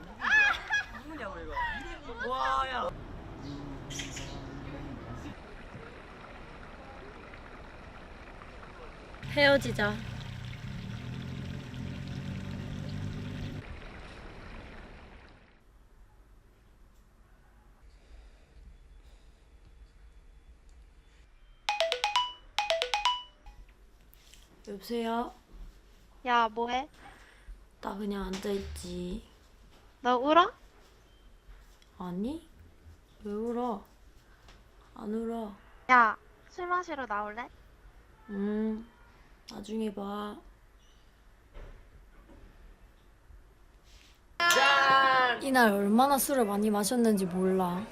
이거 누구냐고 이거. 와야? 헤어지자. 여보세요? 야, 뭐해? 나 그냥 앉아있지. 너 울어? 아니? 왜 울어? 안 울어. 야, 술 마시러 나올래? 음, 나중에 봐. 이날 얼마나 술을 많이 마셨는지 몰라.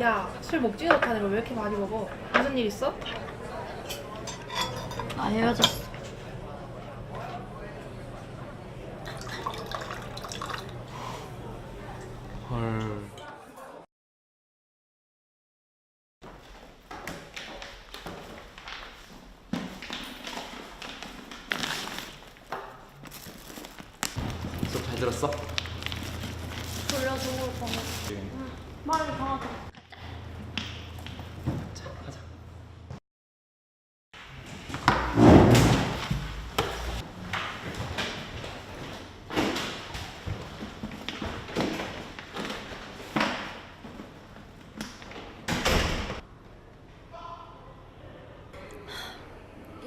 야, 술 먹지도 못하는 걸 왜 이렇게 많이 먹어? 무슨 일 있어? 나 헤어졌어. 잘 들었어? 졸려 죽을 뻔 말을 강하게.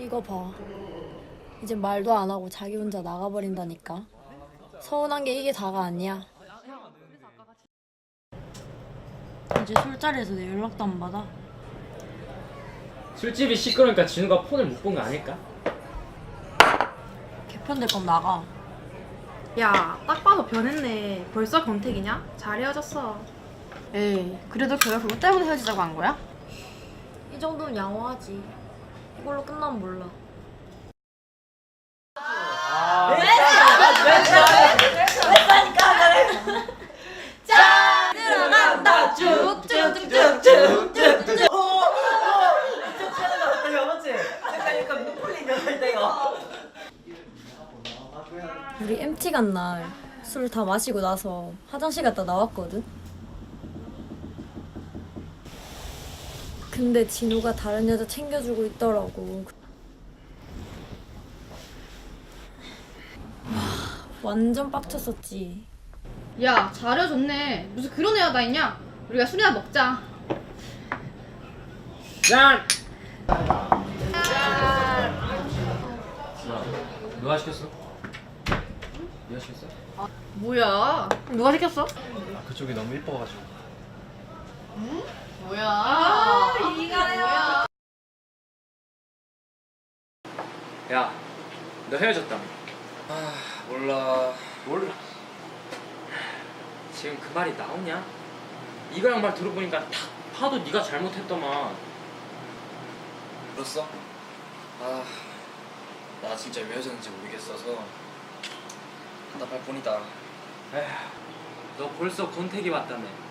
이거 봐. 이제 말도 안 하고 자기 혼자 나가버린다니까. 서운한 게 이게 다가 아니야. 이제 술자리에서 내 연락도 안 받아. 술집이 시끄러우니까 진우가 폰을 못 본 거 아닐까? 개편될 거면 나가. 야, 딱 봐도 변했네. 벌써 권태기냐? 잘 헤어졌어. 에이, 그래도 걔가 그것 때문에 헤어지자고 한 거야? 이 정도면 양호하지. 이걸로 끝나면 몰라. 우리 MT 간 날 술 다 마시고 나서 화장실 갔다 나왔거든. 근데 진우가 다른 여자 챙겨주고 있더라고. 와, 완전 빡쳤었지. 야, 잘해줬네. 무슨 그런 애가 다 있냐? 우리가 술이나 먹자. 짠! 누가 시켰어? 누가 시켰어? 뭐야? 누가 시켰어? 아, 그쪽이 너무 이뻐가지고. 뭐야? 이가야. 야, 너 헤어졌다며. 아, 몰라. 몰라. 지금 그 말이 나오냐? 이거랑 말 들어보니까 딱 봐도 네가 잘못했더만. 들었어? 아, 나 진짜 왜 헤어졌는지 모르겠어서 답답할 뿐이다. 에휴, 너 벌써 권태기 왔다며.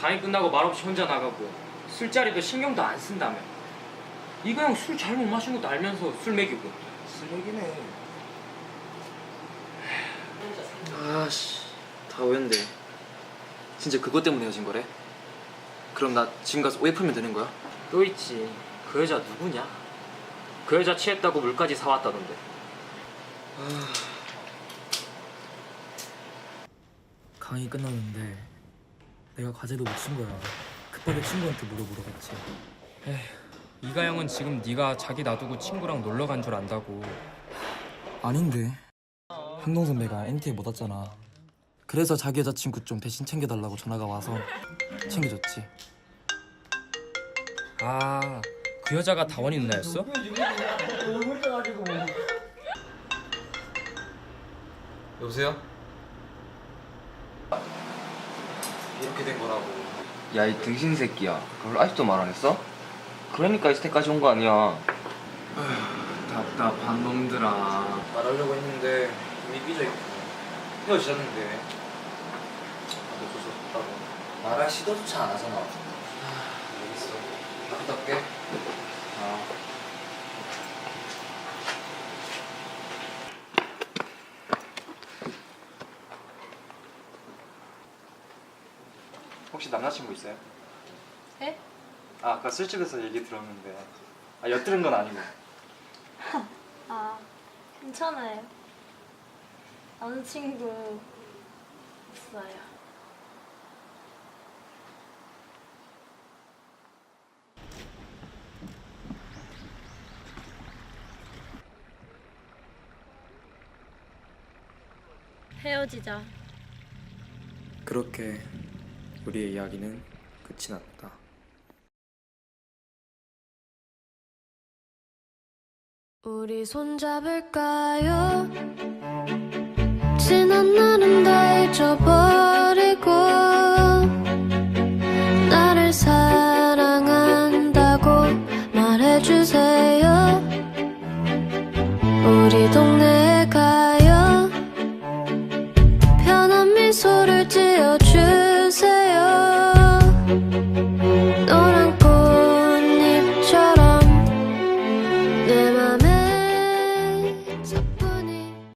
강의 끝나고 말없이 혼자 나가고 술자리도 신경도 안 쓴다며. 이거 형 술 잘 못 마신 것도 알면서 술 먹이고. 쓰레기네. 아씨, 다 오였는데. 진짜 그것 때문에 헤어진 거래? 그럼 나 지금 가서 오해 풀면 되는 거야? 또 있지. 그 여자 누구냐? 그 여자 취했다고 물까지 사왔다던데. 강의 끝났는데 내가 과제도 못 친 거야. 급하게 친구한테 물어보러 갔지. 이가영은 지금 네가 자기 놔두고 친구랑 놀러 간 줄 안다고 아닌데. 현동 선배가 NT에 못 왔잖아. 그래서 자기 여자친구 좀 대신 챙겨달라고 전화가 와서 챙겨줬지. 아 그 여자가 다원이 누나였어? 여보세요? 이렇게 된 거라고. 야 이 등신 새끼야 그걸 아직도 말 안 했어? 그러니까 이때까지 온 거 아니야 답답한 놈들아. 말하려고 했는데 이미 삐져있고 헤어지자는데 나도 어쩔 수 없다고. 말할 시도조차 안 하잖아 알겠어. 갔다 올게. 혹시 남자친구 있어요? 네? 아, 아까 술집에서 얘기 들었는데 아 엿들은 건 아니고. 아, 괜찮아요. 남자친구 있어요. 헤어지자. 그렇게 우리의 이야기는 끝이 났다. 우리 손잡을까요? 지난 날